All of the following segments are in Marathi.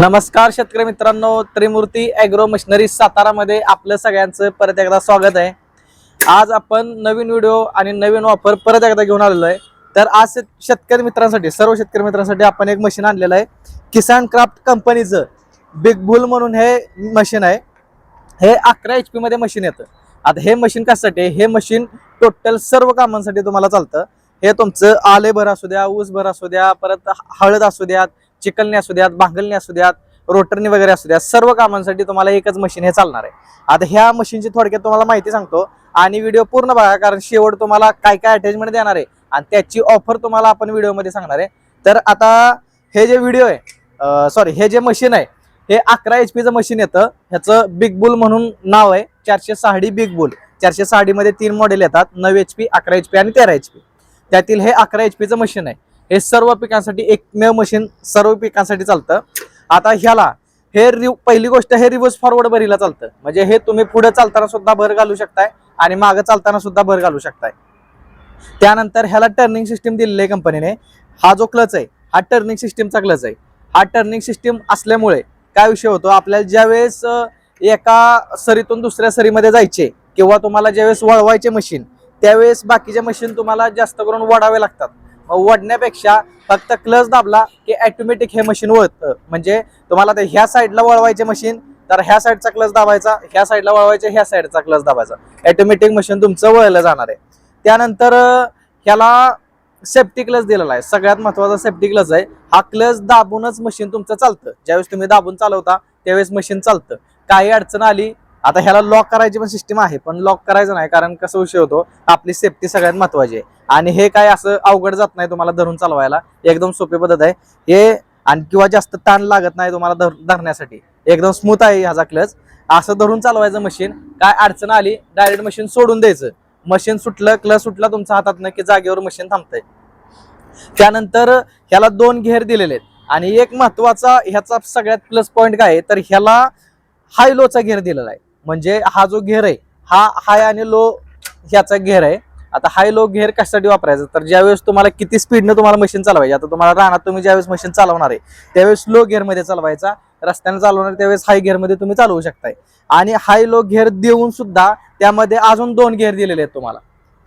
नमस्कार शेतकरी मित्रांनो त्रिमूर्ती अॅग्रो मशिनरी सातारामध्ये आपलं सगळ्यांचं परत एकदा स्वागत आहे. आज आपण नवीन व्हिडिओ आणि नवीन ऑफर परत एकदा घेऊन आलेलो आहे. तर आज शेतकरी मित्रांसाठी सर्व शेतकरी मित्रांसाठी आपण एक मशीन आणलेलं आहे. किसान क्राफ्ट कंपनीचं बिग बुल म्हणून हे मशीन आहे. हे अकरा एच पी मध्ये मशीन येतं. आता हे मशीन कशासाठी हे मशीन टोटल सर्व कामांसाठी तुम्हाला चालतं. हे तुमचं आले भर असू द्या ऊस भर असू द्या परत हळद असू द्यात चिकलने असू द्यात भांगलने असू द्यात रोटरनी वगैरे असू द्या सर्व कामांसाठी तुम्हाला एकच मशीन हे चालणार आहे. आता ह्या मशीनची थोडक्यात तुम्हाला माहिती सांगतो आणि व्हिडिओ पूर्ण बघा कारण शेवट तुम्हाला काय काय अटॅचमेंट देणार आहे आणि त्याची ऑफर तुम्हाला आपण व्हिडिओमध्ये सांगणार आहे. तर आता हे जे व्हिडिओ आहे सॉरी हे जे मशीन आहे हे अकरा एच पीचं मशीन येतं. ह्याचं बिग बुल म्हणून नाव आहे चारशे साडी बिग बुल चारशे साडीमध्ये तीन मॉडेल येतात नऊ एच पी अकरा एच पी आणि तेरा एच पी त्यातील हे अकरा एच पीचं मशीन आहे. हे सर्व पिकांसाठी एकमेव मशीन सर्व पिकांसाठी चालतं. आता ह्याला हे रिव पहिली गोष्ट हे रिव्हर्स फॉरवर्ड भरीला चालतं. म्हणजे हे तुम्ही पुढे चालताना सुद्धा भर घालू शकताय आणि मागं चालताना सुद्धा भर घालू शकताय. त्यानंतर ह्याला टर्निंग सिस्टीम दिलेली आहे कंपनीने हा जो क्लच आहे हा टर्निंग सिस्टीमचा क्लच आहे. हा टर्निंग सिस्टीम असल्यामुळे काय विषय होतो? आपल्याला ज्यावेळेस एका सरीतून दुसऱ्या सरीमध्ये जायचे किंवा तुम्हाला ज्यावेळेस वळवायचे मशीन त्यावेळेस बाकीचे मशीन तुम्हाला जास्त करून वडावे लागतात. वडण्यापेक्षा फक्त क्लच दाबला की ॲटोमॅटिक हे मशीन वळतं म्हणजे तुम्हाला ते ह्या साईडला वळवायचे मशीन तर ह्या साईडचा क्लच दाबायचा ह्या साईडला वळवायचे ह्या साईडचा क्लच दाबायचा. ऑटोमॅटिक मशीन तुमचं वळलं जाणार आहे. त्यानंतर ह्याला सेफ्टी क्लच दिलेला आहे. सगळ्यात महत्त्वाचा सेफ्टी क्लच आहे. हा क्लच दाबूनच मशीन तुमचं चालतं. ज्यावेळेस तुम्ही दाबून चालवता त्यावेळेस मशीन चालतं. काही अडचण आली आता ह्याला लॉक करायची पण सिस्टीम आहे पण लॉक करायचं नाही कारण कसं विषय होतो आपली सेफ्टी सगळ्यात महत्वाची आहे. आणि हे काय असं अवघड जात नाही तुम्हाला धरून चालवायला एकदम सोपी पद्धत आहे. हे आणि किंवा जास्त ताण लागत नाही तुम्हाला धर धरण्यासाठी. एकदम स्मूथ आहे ह्याचा क्लच असं धरून चालवायचं मशीन काय अडचण आली डायरेक्ट मशीन सोडून द्यायचं. मशीन सुटलं क्लच सुटला तुमच्या हातात की जागेवर मशीन थांबतंय. त्यानंतर ह्याला दोन घेर दिलेले आहेत. आणि एक महत्त्वाचा ह्याचा सगळ्यात प्लस पॉईंट काय आहे? तर ह्याला हाय लोचा घेर दिलेला आहे. म्हणजे हा जो घेर आहे हा हाय आणि लो ह्याचा घेर आहे. आता हाय लो घेर कशासाठी वापरायचा? तर ज्यावेळेस तुम्हाला किती स्पीडनं तुम्हाला मशीन चालवायची आता तुम्हाला रानात तुम्ही ज्यावेळेस मशीन चालवणार आहे त्यावेळेस लो मध्ये चालवायचा रस्त्याने चालवणार त्यावेळेस हायमध्ये तुम्ही चालवू शकताय. आणि हाय लो घेर देऊन सुद्धा त्यामध्ये अजून दोन घेर दिलेले आहेत तुम्हाला.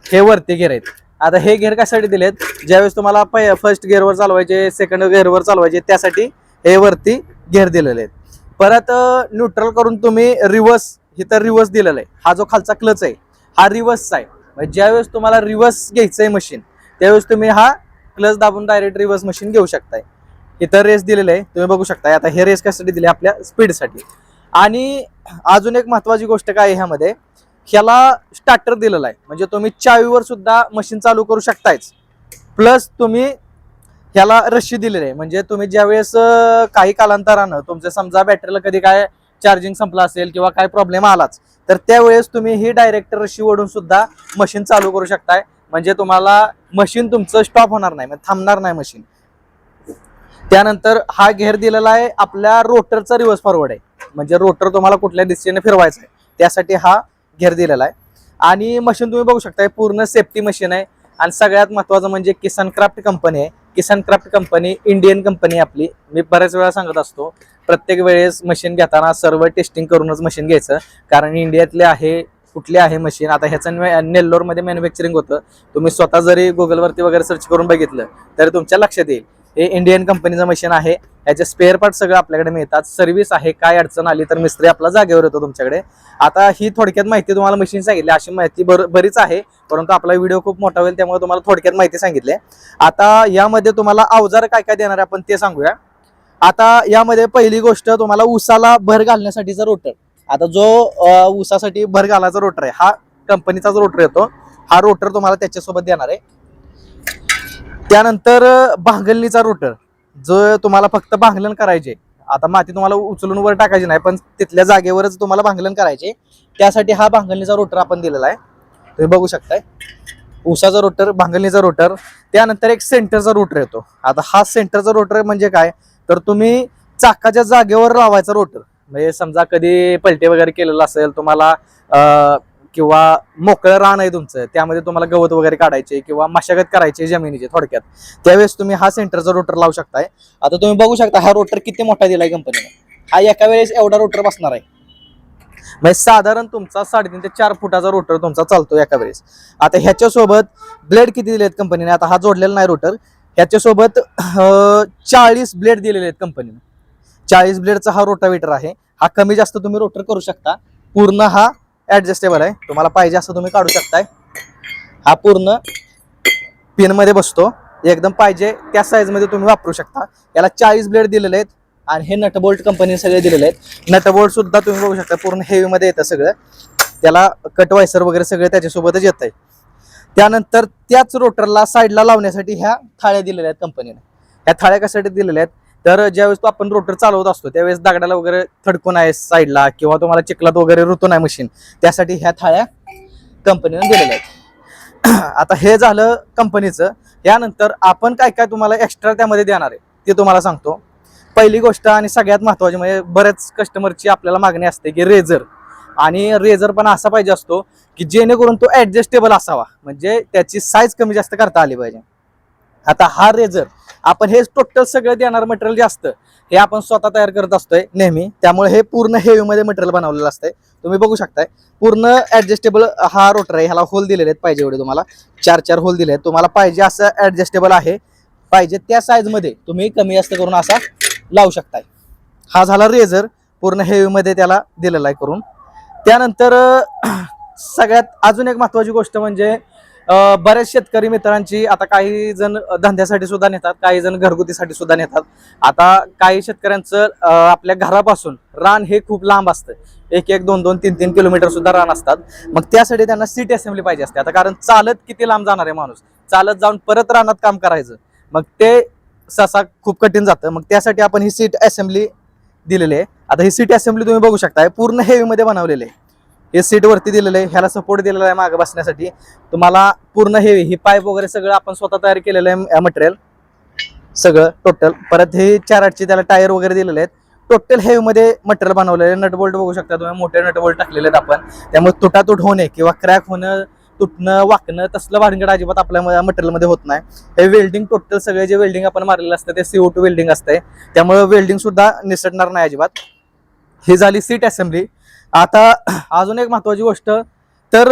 हे वरती घेर आहेत. आता हे घेर कशासाठी दिलेत? ज्यावेळेस तुम्हाला फर्स्ट गिअरवर चालवायचे सेकंड गिअरवर चालवायचे त्यासाठी हे वरती घेर दिलेले आहेत. परत न्यूट्रल करून तुम्ही रिव्हर्स इथं रिव्हर्स दिलेला आहे. हा जो खालचा क्लच आहे हा रिव्हर्सचा आहे. म्हणजे ज्यावेळेस तुम्हाला रिव्हर्स घ्यायचं आहे मशीन त्यावेळेस तुम्ही हा क्लच दाबून डायरेक्ट रिव्हर्स मशीन घेऊ शकताय. इतर रेस दिलेलं आहे. तुम्ही बघू शकताय. आता हे रेस कशासाठी दिले? आपल्या स्पीडसाठी आणि अजून एक महत्वाची गोष्ट काय आहे ह्यामध्ये? ह्याला स्टार्टर दिलेला आहे. म्हणजे तुम्ही चावीवर सुद्धा मशीन चालू करू शकतायच. प्लस तुम्ही ह्याला रशी दिलेली आहे. म्हणजे तुम्ही ज्यावेळेस काही कालांतरानं तुमचं समजा बॅटरीला कधी काय चार्जिंग संपला असेल किंवा काय प्रॉब्लेम आलाच तर त्यावेळेस तुम्ही ही डायरेक्ट रशी ओढून सुद्धा मशीन चालू करू शकताय. म्हणजे तुम्हाला मशीन तुमचं स्टॉप होणार नाही म्हणजे थांबणार नाही मशीन त्यानंतर हा घेर दिलेला आहे आपल्या रोटरचा रिव्हर्स फॉरवर्ड आहे. म्हणजे रोटर तुम्हाला कुठल्या दिशेने फिरवायचं आहे त्यासाठी हा घेर दिलेला आहे. आणि मशीन तुम्ही बघू शकताय पूर्ण सेफ्टी मशीन आहे. आणि सगळ्यात महत्वाचं म्हणजे किसान क्राफ्ट कंपनी आहे. किसान क्राफ्ट कंपनी इंडियन कंपनी आपली. मी बऱ्याच वेळा सांगत असतो प्रत्येक वेळेस मशीन घेताना सर्व टेस्टिंग करूनच मशीन घ्यायचं. कारण इंडियातले आहे कुठले आहे मशीन आता ह्याचं नेल्लोरमध्ये मॅन्युफॅक्चरिंग होतं. तुम्ही स्वतः जरी गुगलवरती वगैरे सर्च करून बघितलं तरी तुमच्या लक्षात येईल. हे इंडियन कंपनीचं मशीन आहे. याचे स्पेअर पार्ट सगळं आपल्याकडे मिळतात. सर्व्हिस आहे काय अडचण आली तर मिस्त्री आपला जागेवर येतो तुमच्याकडे. आता ही थोडक्यात माहिती तुम्हाला मशीन सांगितली. अशी माहिती बर बरीच आहे परंतु आपला व्हिडिओ खूप मोठा होईल त्यामुळे तुम्हाला थोडक्यात माहिती सांगितली आता यामध्ये तुम्हाला अवजार काय काय देणार आहे आपण ते सांगूया. आता यामध्ये पहिली गोष्ट तुम्हाला उसाला भर घालण्यासाठीचा रोटर आता जो उसासाठी भर घालायचा रोटर आहे हा कंपनीचा रोटर येतो. हा रोटर तुम्हाला त्याच्यासोबत देणार आहे. त्यानंतर भांगलणीचा रोटर जो तुम्हाला फक्त भांगलन करायचे. आता माती तुम्हाला उचलून वर टाकायची नाही पण तिथल्या जागेवरच तुम्हाला भांगलन करायचे. त्यासाठी हा भांगलणीचा रोटर आपण दिलेला आहे. तुम्ही बघू शकताय. उसाचा रोटर भांगलणीचा रोटर त्यानंतर एक सेंटरचा रोटर येतो. आता हा सेंटरचा रोटर म्हणजे काय? तर तुम्ही चाकाच्या जागेवर लावायचा रोटर म्हणजे समजा कधी पलटे वगैरे केलेलं असेल तुम्हाला किंवा मोकळं रान आहे तुमचं त्यामध्ये तुम्हाला गवत वगैरे काढायचे किंवा मशागत करायची जमिनीची थोडक्यात त्यावेळेस तुम्ही हा सेंटरचा रोटर लावू शकताय. आता तुम्ही बघू शकता हा रोटर किती मोठा दिलाय कंपनीने हा एका वेळेस एवढा रोटर बसणार आहे. म्हणजे साधारण तुमचा साडेतीन ते चार फुटाचा रोटर तुमचा चालतो एका वेळेस. आता ह्याच्यासोबत ब्लेड किती दिलेत कंपनीने आता हा जोडलेला नाही रोटर त्याच्यासोबत चाळीस ब्लेड दिलेले आहेत कंपनीने चाळीस ब्लेडचा हा रोटावेटर आहे. हा कमी जास्त तुम्ही रोटर करू शकता. पूर्ण हा ऍडजस्टेबल आहे. तुम्हाला पाहिजे असं तुम्ही काढू शकताय. हा पूर्ण पिनमध्ये बसतो. एकदम पाहिजे त्या साईजमध्ये तुम्ही वापरू शकता. याला चाळीस ब्लेड दिलेले आहेत. आणि हे नटबोल्ट कंपनी सगळे दिलेले आहेत. नटबोल्ट सुद्धा तुम्ही बघू शकता. पूर्ण हेवीमध्ये येतं सगळं. त्याला कट वायसर वगैरे सगळे त्याच्यासोबतच येत आहे त्यानंतर त्याच रोटरला साईडला लावण्यासाठी ह्या थाळ्या दिलेल्या आहेत कंपनीने ह्या थाळ्या कशासाठी दिलेल्या आहेत? तर ज्यावेळेस तो आपण रोटर चालवत असतो त्यावेळेस दगडाला वगैरे थडकून आहे साईडला किंवा तुम्हाला चिखलात वगैरे रुतो नाही मशीन त्यासाठी ह्या थाळ्या कंपनीने दिलेल्या आहेत. आता हे झालं कंपनीचं यानंतर आपण काय काय तुम्हाला एक्स्ट्रा त्यामध्ये देणार आहे ते तुम्हाला सांगतो. पहिली गोष्ट आणि सगळ्यात महत्वाची म्हणजे बऱ्याच कस्टमरची आपल्याला मागणी असते की रेझर आणि रेझर पण असा पाहिजे असतो की जेणेकरून तो ऍडजस्टेबल असावा. म्हणजे त्याची साईज कमी जास्त करता आली पाहिजे. आता हा रेझर आपण हे टोटल सगळं देणार मटेरियल जे असतं हे आपण स्वतः तयार करत असतोय नेहमी. त्यामुळे हे पूर्ण हेवीमध्ये मटेरियल बनवलेलं असतंय. तुम्ही बघू शकताय. पूर्ण ऍडजस्टेबल हा रोटर आहे. ह्याला होल दिलेले आहेत पाहिजे एवढे तुम्हाला. चार चार होल दिले आहेत. तुम्हाला पाहिजे असं ऍडजस्टेबल आहे. पाहिजे त्या साईजमध्ये तुम्ही कमी जास्त करून असा लावू शकताय. हा झाला रेझर पूर्ण हेवीमध्ये त्याला दिलेला आहे करून. त्यानंतर सगळ्यात अजून एक महत्वाची गोष्ट म्हणजे बऱ्याच शेतकरी मित्रांची आता काही जण धंद्यासाठी सुद्धा नेतात काही जण घरगुतीसाठी सुद्धा नेतात. आता काही शेतकऱ्यांचं आपल्या घरापासून रान हे खूप लांब असतं. एक एक दोन दोन तीन तीन किलोमीटर सुद्धा रान असतात. मग त्यासाठी त्यांना सीट असेंब्ली पाहिजे असते. आता कारण चालत किती लांब जाणार आहे माणूस? चालत जाऊन परत रानात काम करायचं. मग ते ससा खूप कठीण जातं. मग त्यासाठी आपण ही सीट असेंब्ली दिलेले आहे. आता ही सीट असेंब्ली तुम्ही बघू शकताय पूर्ण हेवीमध्ये बनवलेले आहे. हे सीट वरती दिलेलं आहे ह्याला सपोर्ट दिलेला आहे मागे बसण्यासाठी. तुम्हाला पूर्ण हेवी ही पाईप वगैरे सगळं आपण स्वतः तयार केलेलं आहे मटेरियल सगळं टोटल परत हे चार आठचे त्याला टायर वगैरे दिलेले आहेत. टोटल हेवीमध्ये मटेरियल बनवलेलं आहे. नटबोल्ट बघू शकता तुम्ही मोठे नटबोल्ट टाकलेले आहेत आपण. त्यामुळे तुटातूट होणे किंवा क्रॅक होणं तुटणं वाकणं तसलं भानगड अजिबात आपल्या मटेरियलमध्ये होत नाही. हे वेल्डिंग टोटल सगळे जे वेल्डिंग आपण मारलेलं असतं ते सीओ टू वेल्डिंग असतंय. त्यामुळे वेल्डिंग सुद्धा निसटणार नाही अजिबात. ही झाली सीट असेंब्ली आता अजून एक महत्वाची गोष्ट तर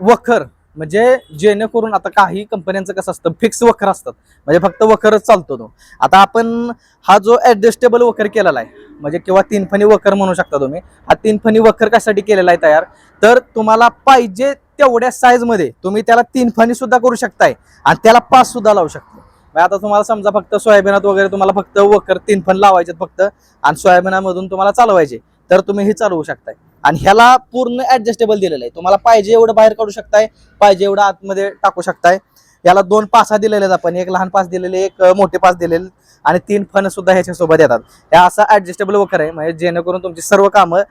वखर म्हणजे जेणेकरून आता काही कंपन्यांचं कसं असतं फिक्स वखर असतात. म्हणजे फक्त वखरच चालतो तो. आता आपण हा जो ॲडजस्टेबल वखर केलेला आहे म्हणजे किंवा तीन फणी वखर म्हणू शकता तुम्ही हा तीन फणी वखर कशासाठी केलेला आहे तयार? तर तुम्हाला पाहिजे तेवढ्या साईजमध्ये तुम्ही त्याला तीन फणी सुद्धा करू शकताय. आणि त्याला पाच सुद्धा लावू शकता म्हणजे आता तुम्हाला समजा फक्त सोयाबीनात वगैरे तुम्हाला फक्त वकर तीन फण लावायचे फक्त आणि सोयाबीनामधून तुम्हाला चालवायचे तर तुम्ही हे चालवू शकताय. आणि ह्याला पूर्ण ऍडजस्टेबल दिलेलं आहे. तुम्हाला पाहिजे एवढं बाहेर काढू शकताय पाहिजे एवढं आतमध्ये टाकू शकताय. याला दोन पासा दिलेले आहेत आपण. एक लहान पास दिलेले एक मोठे पास दिलेले आणि तीन फण सुद्धा ह्याच्यासोबत येतात. हे असा ऍडजस्टेबल वकर आहे. म्हणजे जेणेकरून तुमची सर्व कामं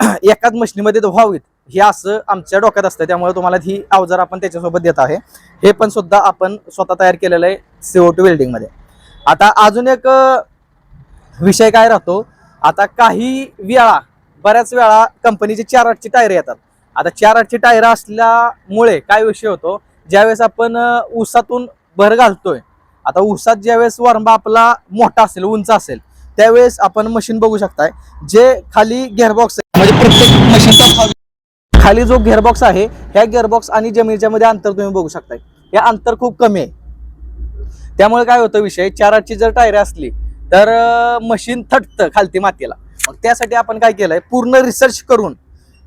एकाच मशीनीमध्ये व्हावीत. हे असं आमच्या डोक्यात असतं त्यामुळे तुम्हाला ही अवजार आपण त्याच्यासोबत देत आहे. हे पण सुद्धा आपण स्वतः तयार केलेलं आहे सीओ टू वेल्डिंगमध्ये आता अजून एक विषय काय राहतो आता काही वेळा बऱ्याच वेळा कंपनीचे चार आठची टायर येतात. आता चार आठची टायर असल्यामुळे काय विषय होतो ज्यावेळेस आपण ऊसातून भर घालतोय आता ऊसात ज्यावेळेस वरंबा आपला मोठा असेल उंच असेल त्यावेळेस आपण मशीन बघू शकताय जे खाली गेअरबॉक्स आहे. म्हणजे प्रत्येक मशीनचा खाली जो गेअरबॉक्स आहे ह्या गेअरबॉक्स आणि जमिनीच्या मध्ये अंतर तुम्ही बघू शकताय. हे अंतर खूप कमी आहे. त्यामुळे काय होतं विषय चार आठची जर टायर असली तर मशीन थटतं खालती मातीला. मग त्यासाठी आपण काय केलंय पूर्ण रिसर्च करून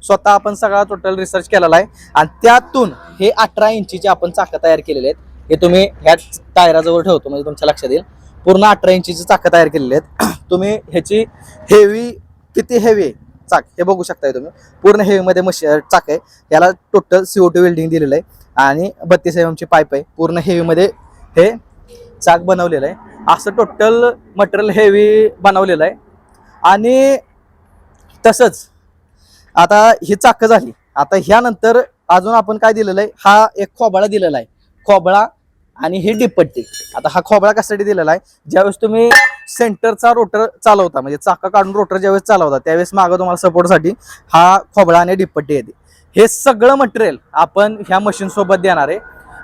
स्वतः आपण सगळा टोटल रिसर्च केलेला आहे. आणि त्यातून हे अठरा इंचीचे आपण चाकं तयार केलेले आहेत. हे तुम्ही ह्या टायराजवळ ठेवतो म्हणजे तुमच्या लक्षात येईल. पूर्ण अठरा इंचीची चाकं तयार केलेली आहेत. तुम्ही ह्याची हेवी किती हेवी आहे? चाक हे बघू शकताय तुम्ही. पूर्ण हेवी मध्ये मशी चाक आहे. याला टोटल सीओ टू वेल्डिंग दिलेलं आहे. आणि बत्तीस एम ची पाईप आहे. पूर्ण हेवी मध्ये हे चाक बनवलेलं आहे. असं टोटल मटेरियल हेवी बनवलेलं आहे. आणि तसंच आता ही चाकं झाली. आता ह्यानंतर अजून आपण काय दिलेलं आहे? हा एक खोबळा दिलेला आहे. खोबळा आणि ही डिपट्टी आता हा खोबळा कशासाठी दिलेला आहे? ज्यावेळेस तुम्ही सेंटरचा रोटर चालवता म्हणजे चाका काढून रोटर ज्यावेळेस चालवता त्यावेळेस मागं तुम्हाला सपोर्टसाठी हा खोबळा आणि डिपट्टी येते. हे सगळं मटेरियल आपण ह्या मशीन सोबत देणार आहे.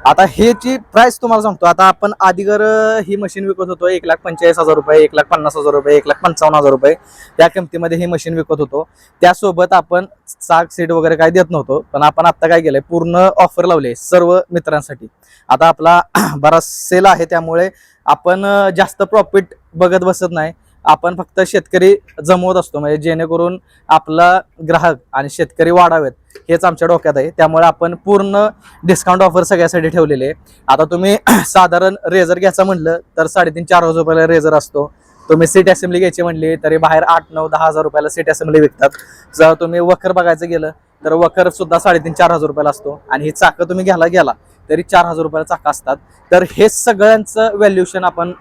आता ह्याची प्राइस तुम्हाला सांगतो आता आपण आधीगर ही मशीन विकत होतो एक लाख पंचेचाळीस हजार रुपये एक लाख पन्नास हजार रुपये एक लाख पंचावन्न हजार रुपये या किमतीमध्ये ही मशीन विकत होतो. त्यासोबत आपण चाक सीट वगैरे काय देत नव्हतो पण आपण आता काय केलंय पूर्ण ऑफर लावले सर्व मित्रांसाठी. आता आपला बराच सेल आहे त्यामुळे आपण जास्त प्रॉफिट बघत बसत नाही. आपण फक्त शेतकरी जमवत असतो. म्हणजे जेणेकरून आपला ग्राहक आणि शेतकरी वाढावेत हेच आमच्या डोक्यात आहे. त्यामुळे आपण पूर्ण डिस्काउंट ऑफर सगळ्यासाठी ठेवलेले आहे. आता तुम्ही साधारण रेझर घ्यायचं म्हणलं तर साडेतीन चार हजार रुपयाला रेझर असतो. तुम्ही सीट असेंब्ली घ्यायची म्हणली तरी बाहेर आठ नऊ दहा हजार रुपयाला सीट असेंब्ली विकतात. जर तुम्ही वखर बघायचं गेलं तर वखर सुद्धा साडेतीन चार हजार रुपयाला असतो. आणि ही चाकं तुम्ही घ्यायला गेला तरी चार हजार रुपयाला चाकं असतात. तर हे सगळ्यांचं व्हॅल्युएशन आपण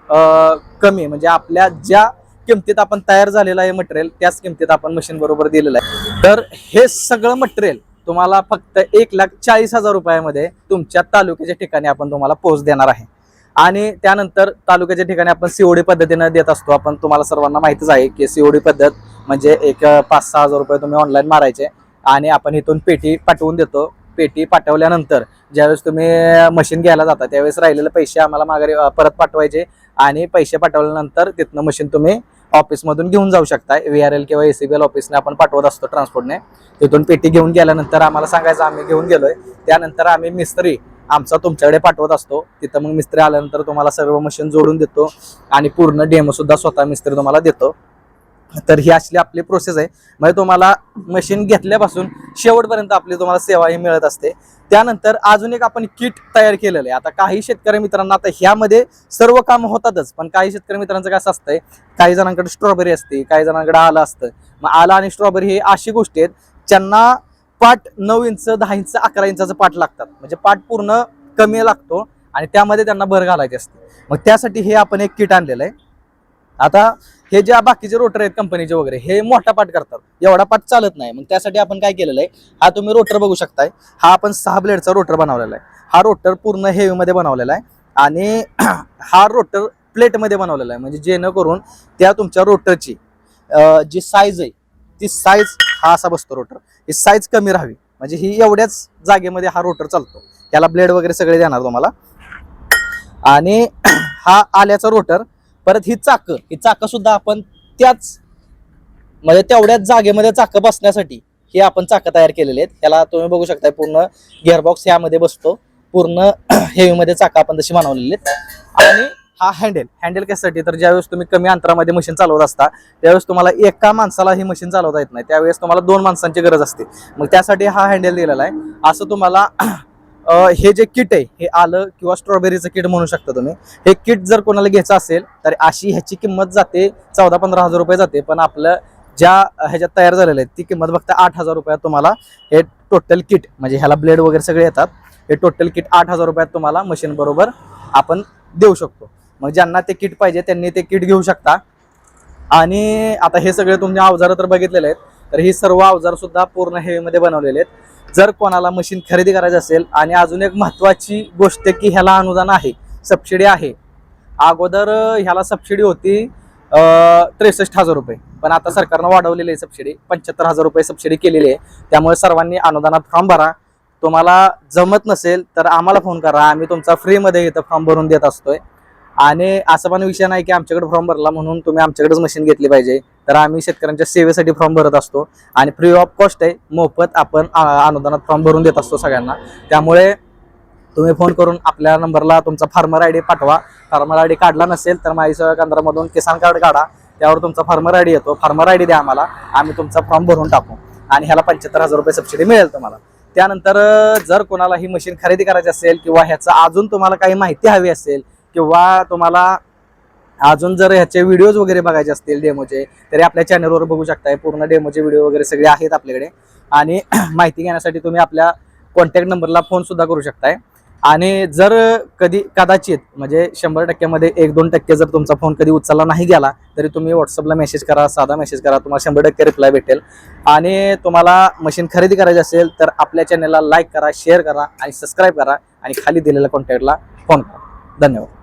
कमी म्हणजे आपल्या ज्या किमतीत आपण तयार झालेलं आहे मटेरियल त्याच किमतीत आपण मशीन बरोबर दिलेलं आहे. तर हे सगळं मटेरियल तुम्हाला फक्त एक लाख चाळीस हजार रुपयामध्ये तुमच्या तालुक्याच्या ठिकाणी आपण तुम्हाला पोच देणार आहे. आणि त्यानंतर तालुक्याच्या ठिकाणी आपण सीओडी पद्धतीनं देत असतो. आपण तुम्हाला सर्वांना माहितीच आहे की सीओडी पद्धत म्हणजे एक पाच सहा हजार रुपये तुम्ही ऑनलाईन मारायचे आणि आपण इथून पेटी पाठवून देतो. पेटी पाठवल्यानंतर ज्यावेळेस तुम्ही मशीन घ्यायला जाता त्यावेळेस राहिलेले पैसे आम्हाला माघारी परत पाठवायचे आणि पैसे पाठवल्यानंतर तिथनं मशीन तुम्ही ऑफिसमधून घेऊन जाऊ शकताय. व्ही आर एल किंवा एसीबीएल ऑफिसने आपण पाठवत असतो ट्रान्सपोर्टने तिथून पेटी घेऊन गेल्यानंतर आम्हाला सांगायचं आम्ही घेऊन गेलोय. त्यानंतर आम्ही मिस्त्री आमचा तुमच्याकडे पाठवत असतो. तिथं मग मिस्त्री आल्यानंतर तुम्हाला सर्व मशीन जोडून देतो आणि पूर्ण डेमो सुद्धा स्वतः मिस्त्री तुम्हाला देतो. तर ही असली आपली प्रोसेस आहे. म्हणजे तुम्हाला मशीन घेतल्यापासून शेवटपर्यंत आपली तुम्हाला सेवा ही मिळत असते. त्यानंतर अजून एक आपण किट तयार केलेलं आहे. आता काही शेतकरी मित्रांना आता ह्यामध्ये सर्व काम होतातच पण काही शेतकरी मित्रांचं कसं असतंय काही जणांकडे स्ट्रॉबेरी असते काही जणांकडे आलं असतं. मग आलं आणि स्ट्रॉबेरी हे अशी गोष्टी आहेत ज्यांना पाट नऊ इंच दहा इंच अकरा इंचाचं पाट लागतात. म्हणजे पाट पूर्ण कमी लागतो आणि त्यामध्ये त्यांना भर घालायची असते. मग त्यासाठी हे आपण एक किट आणलेलं आहे. आता हे ज्या बाकीचे रोटर आहेत कंपनीचे वगैरे हे मोठा पाठ करतात. एवढा पाठ चालत नाही. मग त्यासाठी आपण काय केलेलं आहे? हा तुम्ही रोटर बघू शकताय. हा आपण सहा ब्लेडचा रोटर बनवलेला आहे. हा रोटर पूर्ण हेवीमध्ये बनवलेला आहे. आणि हा रोटर प्लेटमध्ये बनवलेला आहे. म्हणजे जेणेकरून त्या तुमच्या रोटरची जी साईज आहे ती साईज हा असा बसतो रोटर. ही साईज कमी राहावी. म्हणजे ही एवढ्याच जागेमध्ये हा रोटर चालतो. त्याला ब्लेड वगैरे सगळे देणार तुम्हाला. आणि हा आल्याचा रोटर परत ही चाकं ही चाकं सुद्धा आपण त्याच म्हणजे तेवढ्याच जागेमध्ये चाकं बसण्यासाठी हे आपण चाकं तयार केलेले आहेत. त्याला तुम्ही बघू शकता पूर्ण गिअरबॉक्स यामध्ये बसतो. पूर्ण हेवीमध्ये चाकं आपण तशी बनवलेली आहेत. आणि हा हँडेल हँडेल कशासाठी? तर ज्यावेळेस तुम्ही कमी अंतरामध्ये मशीन चालवत असता त्यावेळेस तुम्हाला एका माणसाला ही मशीन चालवता येत नाही. त्यावेळेस तुम्हाला दोन माणसांची गरज असते. मग त्यासाठी हा हँडेल दिलेला आहे. असं तुम्हाला हे जे किट आहे हे आलं किंवा स्ट्रॉबेरीचं किट म्हणू शकता तुम्ही. हे किट जर कोणाला घ्यायचं असेल तर अशी ह्याची किंमत जाते चौदा पंधरा हजार रुपये जाते. पण आपलं ज्या ह्याच्यात तयार झालेलं आहे ती किंमत फक्त आठ हजार रुपयात तुम्हाला हे टोटल किट म्हणजे ह्याला ब्लेड वगैरे सगळे येतात. हे टोटल किट आठ हजार रुपयात तुम्हाला मशीन बरोबर आपण देऊ शकतो. मग ज्यांना ते किट पाहिजे त्यांनी ते किट घेऊ शकता. आणि आता हे सगळे तुम्ही अवजारं तर बघितलेले आहेत तर ही सर्व अवजार सुद्धा पूर्ण हेवीमध्ये बनवलेले आहेत. जर कोणाला मशीन खरेदी करायची असेल आणि अजून एक महत्वाची गोष्ट की ह्याला अनुदान आहे सबसिडी आहे. अगोदर ह्याला सबसिडी होती त्रेसष्ट हजार रुपये. पण आता सरकारनं वाढवलेली आहे सबसिडी पंच्याहत्तर हजार रुपये सबसिडी केलेली आहे. त्यामुळे सर्वांनी अनुदानात फॉर्म भरा. तुम्हाला जमत नसेल तर आम्हाला फोन करा. आम्ही तुमचा फ्रीमध्ये इथं फॉर्म भरून देत असतोय. आणि असं पण विषय नाही की आमच्याकडे फॉर्म भरला म्हणून तुम्ही आमच्याकडेच मशीन घेतली पाहिजे. तर आम्ही शेतकऱ्यांच्या सेवेसाठी फॉर्म भरत असतो आणि फ्री ऑफ कॉस्ट आहे मोफत आपण अनुदानात फॉर्म भरून देत असतो सगळ्यांना. त्यामुळे तुम्ही फोन करून आपल्या नंबरला तुमचा फार्मर आय डी पाठवा. फार्मर आय डी काढला नसेल तर माझी सेवा केंद्रामधून किसान कार्ड काढा. त्यावर तुमचा फार्मर आय डी येतो. फार्मर आय डी द्या आम्हाला. आम्ही तुमचा फॉर्म भरून टाकू. आणि ह्याला पंच्याहत्तर हजार रुपये सबसिडी मिळेल तुम्हाला. त्यानंतर जर कोणाला ही मशीन खरेदी करायची असेल किंवा ह्याचं अजून तुम्हाला काही माहिती हवी असेल किंवा तुम्हाला अजून जर ह्याचे व्हिडिओज वगैरे बघायचे असतील डेमोचे तरी आपल्या चॅनलवर बघू शकताय. पूर्ण डेमोचे व्हिडिओ वगैरे सगळे आहेत आपल्याकडे. आणि माहिती घेण्यासाठी तुम्ही आपल्या कॉन्टॅक्ट नंबरला फोन सुद्धा करू शकताय. आणि जर कधी कदाचित म्हणजे शंभर टक्क्यामध्ये एक दोन टक्के जर तुमचा फोन कधी उचलला नाही गेला तरी तुम्ही व्हॉट्सअपला मेसेज करा साधा मेसेज करा तुम्हाला शंभर टक्के रिप्लाय भेटेल. आणि तुम्हाला मशीन खरेदी करायची असेल तर आपल्या चॅनलला लाईक करा शेअर करा आणि सबस्क्राईब करा आणि खाली दिलेल्या कॉन्टॅक्टला फोन करा. धन्यवाद.